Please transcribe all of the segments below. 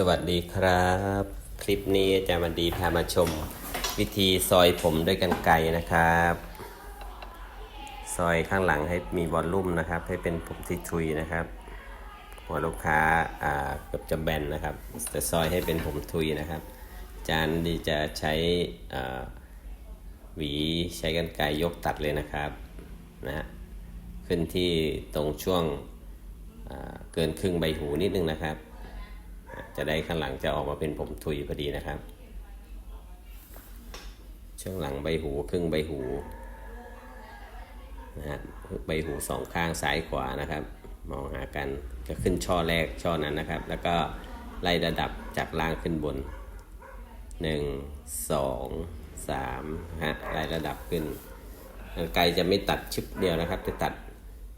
สวัสดีครับ คลิปนี้อาจารย์วันดีพามาชม วิธีซอยผมด้วยกันไกนะครับ ซอยข้างหลังให้มีวอลลุ่มนะครับ ให้เป็นผมที่ทุยนะครับ หัวลูกค้าอ่าเกือบจะแบนนะครับ แต่ซอยให้เป็นผมทุยนะครับอาจารย์ดีจะใช้อ่าหวีใช้กันไกยกตัดเลยนะครับนะฮะขึ้นที่ตรงช่วงเกินครึ่งใบหูนิดนึงนะครับ จะได้ข้างหลังจะออกมาเป็นผมทุยพอดีนะครับ ช่วงหลังใบหูครึ่งใบหูนะฮะใบหูสองข้างซ้ายขวานะครับ มองหากันจะขึ้นช่อแรกช่อนั้นนะครับ แล้วก็ไล่ระดับจากล่างขึ้นบน 1 2 3ฮะไล่ระดับขึ้นไกลจะไม่ตัดชึบเดียวนะครับ จะตัด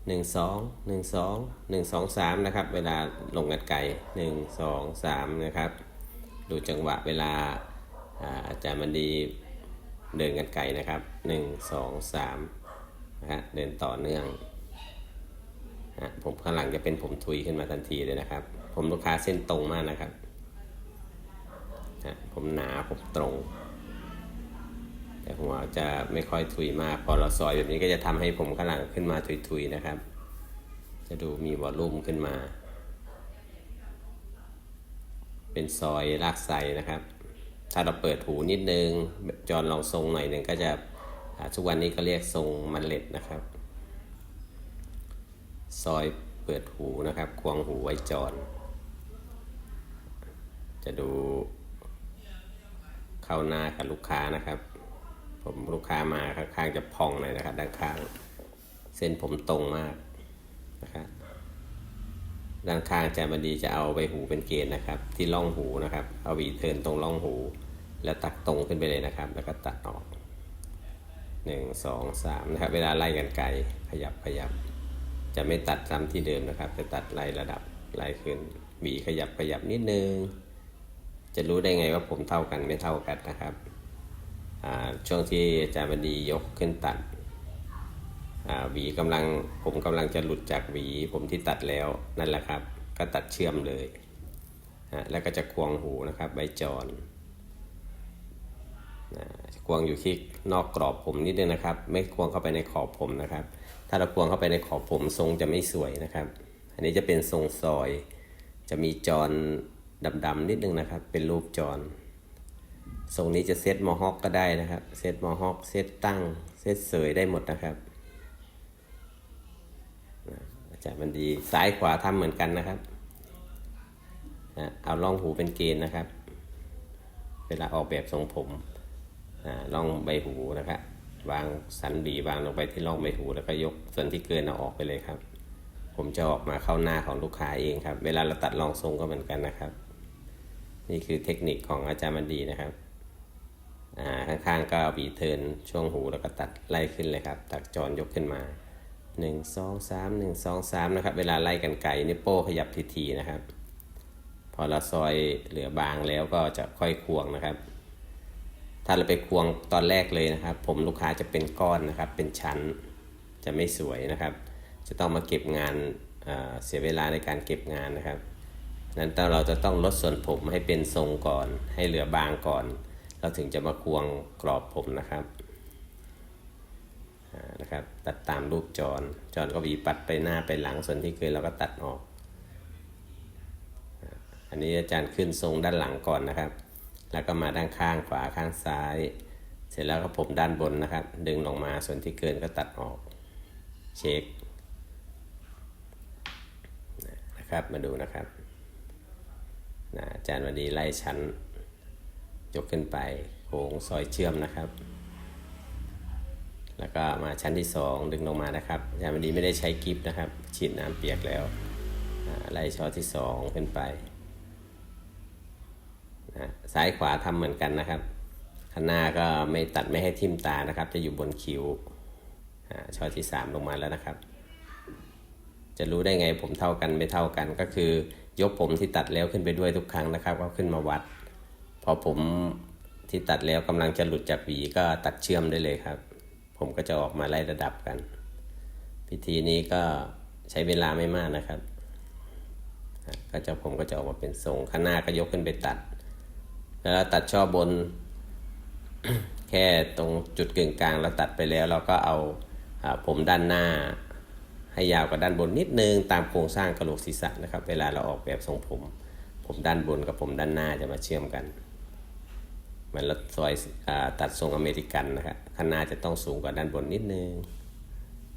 1 2 1 2 1 2 3 นะครับ เวลาลงกันไกล1 2 3 นะครับ ดูจังหวะเวลาอาจารย์มันดีเดินกันไกลนะครับ 1 2 3นะฮะเดินต่อเนื่องฮะผมข้างหลังจะเป็นผมทุยขึ้นมาทันทีเลยนะครับ ผมลูกค้าเส้นตรงมากนะครับฮะผมหนาผมตรง แต่หัวจะไม่ค่อยทุยมาก พอเราซอยแบบนี้ก็จะทำให้ผมข้างหลังขึ้นมาทุยๆนะครับ จะดูมีวอลลุ่มขึ้นมา เป็นซอยลากไซนะครับ ถ้าเราเปิดหูนิดนึงจอนลองทรงหน่อยหนึ่งก็จะอ่าทุกวันนี้ก็เรียกทรงมันเล็ดนะครับ ซอยเปิดหูนะครับ ควงหูไว้จอนจะดูเข้าหน้ากับลูกค้านะครับ ผมลูกค้ามาข้างจะพองเลยนะครับ ด้านข้าง เส้นผมตรงมากนะครับด้านข้างอาจารย์บดีจะเอาไปหูเป็นเกณฑ์นะครับ ที่ร่องหูนะครับ เอาวีเทินตรงร่องหู แล้วตัดตรงขึ้นไปเลยนะครับ แล้วก็ตัดออกหนึ่งสองสามนะครับ เวลาไล่กันไกลขยับขยับ จะไม่ตัดซ้ำที่เดิมนะครับ จะตัดไล่ระดับไล่ขึ้นวีขยับขยับนิดนึง จะรู้ได้ไงว่าผมเท่ากันไม่เท่ากันนะครับ ช่วงที่อาจารย์บดียกขึ้นตัดหวีกำลังผมกำลังจะหลุดจากหวี ผมที่ตัดแล้วนั่นแหละครับ ก็ตัดเชื่อมเลยแล้วก็จะควงหูนะครับใบจอนควงอยู่ที่นอกกรอบผมนิดนึงนะครับ ไม่ควงเข้าไปในขอบผมนะครับ ถ้าเราควงเข้าไปในขอบผมทรงจะไม่สวยนะครับ อันนี้จะเป็นทรงซอย จะมีจอนดำๆนิดนึงนะครับ เป็นรูปจอน ทรงนี้จะเซตมอฮอคก็ได้นะครับ เซตมอฮอคเซตตั้ง เซตเสยได้หมดนะครับอาจารย์มันดีซ้ายขวาทำเหมือนกันนะครับอะเอาล่องหูเป็นเกณฑ์นะครับ เวลาออกแบบทรงผมอ่าล่องใบหูนะครับวางสันบีวางลงไปที่ร่องใบหูแล้วก็ยกส่วนที่เกินเอาออกไปเลยครับ ผมจะออกมาเข้าหน้าของลูกค้าเองครับ เวลาเราตัดรองทรงก็เหมือนกันนะครับ นี่คือเทคนิคของอาจารย์มันดีนะครับ ข้างๆก็เอาบีเทิร์นช่วงหูแล้วก็ตัดไล่ขึ้นเลยครับ ตัดจอนยกขึ้นมาหนึ่งสองสามหนึ่งสองสามนะครับ เวลาไล่กันไก่นิ้วโป้ขยับทีๆนะครับ พอเราซอยเหลือบางแล้วก็จะค่อยควงนะครับ ถ้าเราไปควงตอนแรกเลยนะครับ ผมลูกค้าจะเป็นก้อนนะครับ เป็นชั้นจะไม่สวยนะครับ จะต้องมาเก็บงานเอ่อเสียเวลาในการเก็บงานนะครับ นั้นเราจะต้องลดส่วนผมให้เป็นทรงก่อน ให้เหลือบางก่อน เราถึงจะมาควงกรอบผมนะครับนะครับ ตัดตามรูปจรจรก็วีปัดไปหน้าไปหลังส่วนที่เคยเราก็ตัดออก อันนี้อาจารย์ขึ้นทรงด้านหลังก่อนนะครับ แล้วก็มาด้านข้างขวาข้างซ้าย เสร็จแล้วก็ผมด้านบนนะครับ ดึงลงมาส่วนที่เกินก็ตัดออก เช็คนะครับมาดูนะครับอาจารย์วันดีไล่ชั้น ยกขึ้นไปโค้งซอยเชื่อมนะครับ แล้วก็มาชั้นที่ 2 ดึงลงมานะครับอาจารย์วันดีไม่ได้ใช้กิฟนะครับ ฉีดน้ำเปียกแล้วอ่าไล่ช่อที่ 2 ขึ้นไปนะซ้ายขวาทำเหมือนกันนะครับข้างหน้าก็ไม่ตัดไม่ให้ทิ่มตานะครับ จะอยู่บนคิ้วช่อที่ 3 ลงมาแล้วนะครับ จะรู้ได้ไงผมเท่ากันไม่เท่ากันก็คือยกผมที่ตัดแล้วขึ้นไปด้วยทุกครั้งนะครับก็ขึ้นมาวัด พอผมที่ตัดแล้วกำลังจะหลุดจากหวีก็ตัดเชื่อมได้เลยครับ ผมก็จะออกมาไล่ระดับกัน พิธีนี้ก็ใช้เวลาไม่มากนะครับ ก็จะผมก็จะออกมาเป็นทรงข้างหน้าก็ยกขึ้นไปตัด แล้วตัดช่อบน แค่ตรงจุดกึ่งกลางเราตัดไปแล้ว เราก็เอาผมด้านหน้า ให้ยาวกว่าด้านบนนิดนึงตามโครงสร้างกระโหลกศีรษะนะครับ เวลาเราออกแบบทรงผม ผมด้านบนกับผมด้านหน้าจะมาเชื่อมกัน เหมันราซอยอตัดทรงอเมริกันนะครับข้างหน้าจะต้องสูงกว่าด้านบนนิดนึง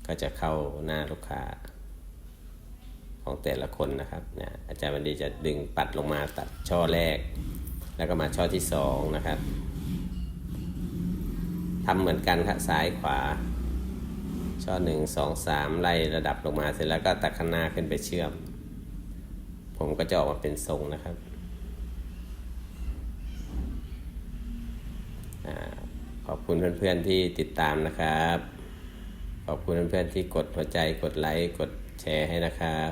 ก็จะเข้าหน้าลูกค้าของแต่ละคนนะครับเนี่ยอาจารย์วันดีจะดึงปัดลงมาตัดช่อแรก แล้วก็มาช่อที่สองนะครับทำเหมือนกันครับซ้ายขวา ช่อหนึ่งสองสามไล่ระดับลงมาเสร็จแล้วก็ตัดข้างหน้าขึ้นไปเชื่อม ผมก็จะออกมาเป็นทรงนะครับอาข อบคุณเพื่อนๆที่ติดตามนะครับ ขอบคุณเพื่อนๆที่กดหัวใจกดไลค์กดแชร์ให้นะครับ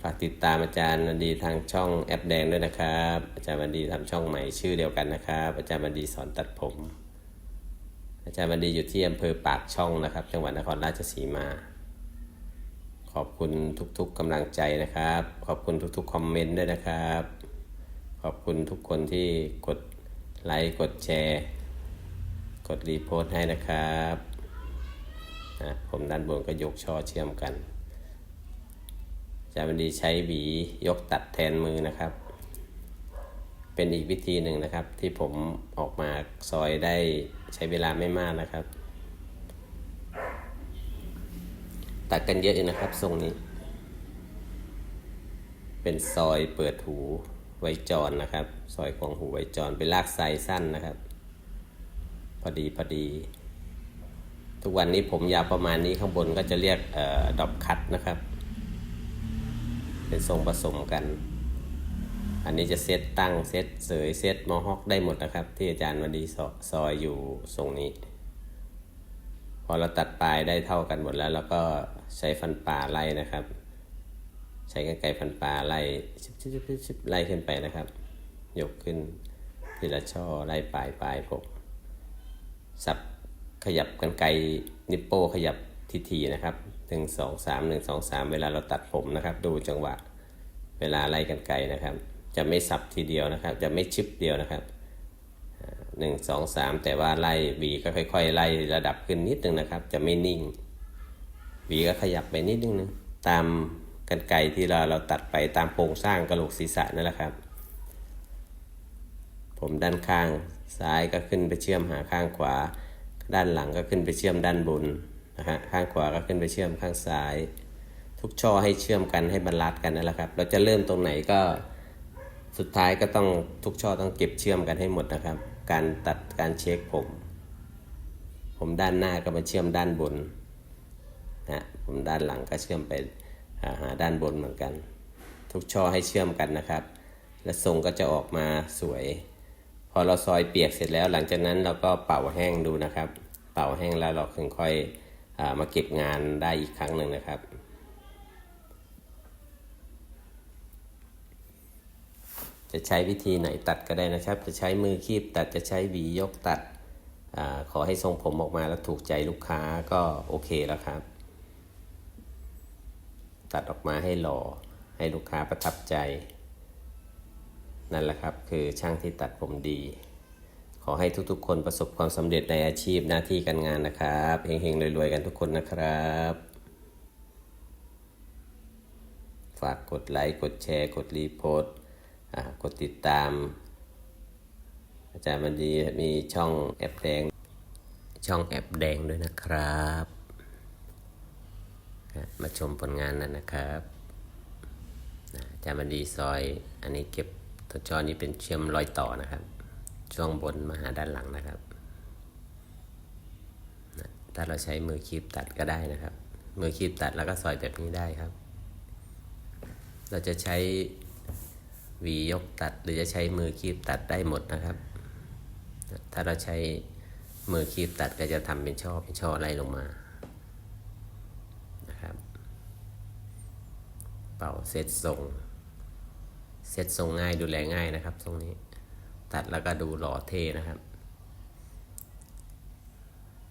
ฝากติดตามอาจารย์วันดีทางช่องแอปแดงด้วยนะครับ อาจารย์วันดีทำช่องใหม่ชื่อเดียวกันนะครับ อาจารย์วันดีสอนตัดผม อาจารย์วันดีอยู่ที่อำเภอปากช่องนะครับ จังหวัดนครราชสีมา ขอบคุณทุกๆกำลังใจนะครับ ขอบคุณทุกๆคอมเมนต์ด้วยนะครับ ขอบคุณทุกคนที่กดไลค์กดแชร์ ดรีโพสต์ให้นะครับนะผมด้านบนก็ยกช่อเชื่อมกันจารย์วันดีใช้หวียกตัดแทนมือนะครับ เป็นอีกวิธีหนึ่งนะครับ ที่ผมออกมาซอยได้ใช้เวลาไม่มากนะครับ ตัดกันเยอะอยู่นะครับทรงนี้ เป็นซอยเปิดหูไว้จรนะครับ ซอยของหูไว้จรเป็นลากไซสั้นนะครับ พอดีพอดี ทุกวันนี้ผมยาวประมาณนี้ข้างบนก็จะเรียกออดอบคัตนะครับ เป็นทรงผสมกัน อันนี้จะเซตตั้งเซตเสยเซตมอฮอคได้หมดนะครับ ที่อาจารย์วันดีซอยอยู่ทรงนี้ พอเราตัดปลายได้เท่ากันหมดแล้วเราก็ใช้ฟันปลาไล่นะครับ ใช้กรรไกรฟันปลาไล่ชิบชิบชิบชิบไล่ขึ้นไปนะครับ ยกขึ้นทีละช่อไล่ปลายปลายผม สับขยับกันไกนิปโป้ขยับทีๆนะครับหนึ่งสองสามหนึ่งสองสามเวลาเราตัดผมนะครับ ดูจังหวะเวลาไล่กันไกลนะครับ จะไม่สับทีเดียวนะครับ จะไม่ชิปเดียวนะครับหนึ่งสองสามแต่ว่าไล่บีก็ค่อย ๆ ไล่ระดับขึ้นนิดนึงนะครับ จะไม่นิ่งบีก็ขยับไปนิดนึงนะตามกันไกลที่เราเราตัดไปตามโครงสร้างกระโหลกศีรษะนั่นแหละครับ ผมด้านข้าง ซ้ายก็ขึ้นไปเชื่อมหาข้างขวา ด้านหลังก็ขึ้นไปเชื่อมด้านบนนะฮะข้างขวาก็ขึ้นไปเชื่อมข้างซ้าย ทุกช่อให้เชื่อมกันให้บรรลัดกันนั่นแหละครับ เราจะเริ่มตรงไหนก็สุดท้ายก็ต้องทุกช่อต้องเก็บเชื่อมกันให้หมดนะครับ การตัดการเช็คผม ผมด้านหน้าก็มาเชื่อมด้านบนนะผมด้านหลังก็เชื่อมไปหาหาด้านบนเหมือนกัน ทุกช่อให้เชื่อมกันนะครับ และทรงก็จะออกมาสวย พอเราซอยเปียกเสร็จแล้ว หลังจากนั้นเราก็เป่าแห้งดูนะครับ เป่าแห้งแล้วเราค่อยอามาเก็บงานได้อีกครั้งหนึ่งนะครับจะใช้วิธีไหนตัดก็ได้นะครับ จะใช้มือคีบตัด จะใช้หวียกตัดอขอให้ทรงผมออกมาแล้วถูกใจลูกค้าก็โอเคแล้วครับ ตัดออกมาให้หล่อให้ลูกค้าประทับใจ นั่นแหละครับ คือช่างที่ตัดผมดี ขอให้ทุกๆ คนประสบความสำเร็จในอาชีพหน้าที่การงานนะครับเฮงๆรวยๆกันทุกคนนะครับ ฝากกดไลค์กดแชร์ กดรีโพสต์กดติดตาม อาจารย์มันดีมีช่องแอปแดง ช่องแอปแดงด้วยนะครับมาชมผลงานนั้นนะครับอาจารย์มันดีซอยอันนี้เก็บ ตัวจอนี้เป็นเชื่อมรอยต่อนะครับ ช่วงบนมาหาด้านหลังนะครับ ถ้าเราใช้มือคีบตัดก็ได้นะครับ มือคีบตัดแล้วก็ซอยแบบนี้ได้ครับ เราจะใช้หวียกตัดหรือจะใช้มือคีบตัดได้หมดนะครับ ถ้าเราใช้มือคีบตัดก็จะทำเป็นช่อเป็นช่อไล่ลงมานะครับ เป่าเซตทรง เซตทรงง่ายดูแลง่ายนะครับทรงนี้ ตัดแล้วก็ดูหล่อเท่นะครับ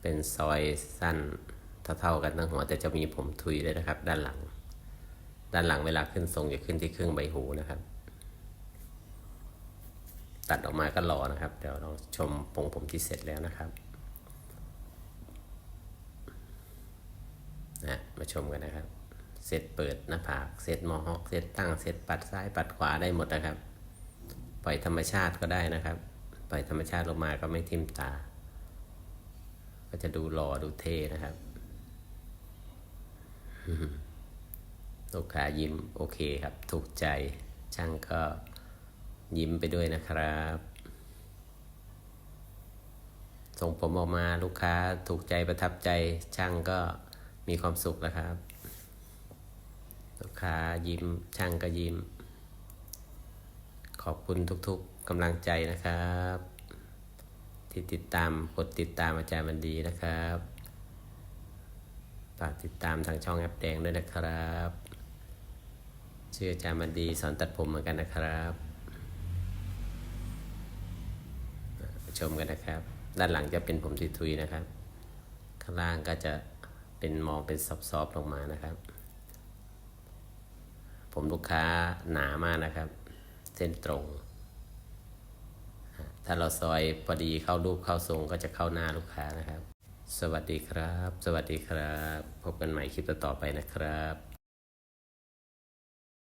เป็นซอยสั้นเท่าๆกันทั้งหัวแต่จะมีผมทุยด้วยนะครับ ด้านหลัง ด้านหลังเวลาขึ้นทรงจะขึ้นที่ครึ่งใบหูนะครับ ตัดออกมาก็รอนะครับ เดี๋ยวเราชมผงผมที่เสร็จแล้วนะครับนะมาชมกันนะครับ เสร็จเปิดหน้าผากเสร็จมอฮอกเสร็จตั้งเสร็จปัดซ้ายปัดขวาได้หมดนะครับ ปล่อยธรรมชาติก็ได้นะครับ ปล่อยธรรมชาติลงมาก็ไม่ทิ่มตา ก็จะดูหล่อดูเท่นะครับลูกค้ายิ้มโอเคครับ ถูกใจช่างก็ยิ้มไปด้วยนะครับส่งผมออกมาลูกค้าถูกใจประทับใจช่างก็มีความสุขแล้วครับ ลูกค้ายิ้มช่างก็ยิ้ม ขอบคุณทุกๆกำลังใจนะครับ ที่ติดตามกดติดตามอาจารย์บันดีนะครับฝากติดตามทางช่องแอปแดงด้วยนะครับชื่ออาจารย์บันดีสอนตัดผมเหมือนกันนะครับชมกันนะครับ ด้านหลังจะเป็นผมทุยๆนะครับ ข้างล่างก็จะเป็นมองเป็นซอฟๆลงมานะครับ ผมลูกค้าหนามากนะครับ เส้นตรง ถ้าเราซอยพอดีเข้ารูปเข้าทรงก็จะเข้าหน้าลูกค้านะครับ สวัสดีครับ สวัสดีครับ พบกันใหม่คลิปต่อไปนะครับ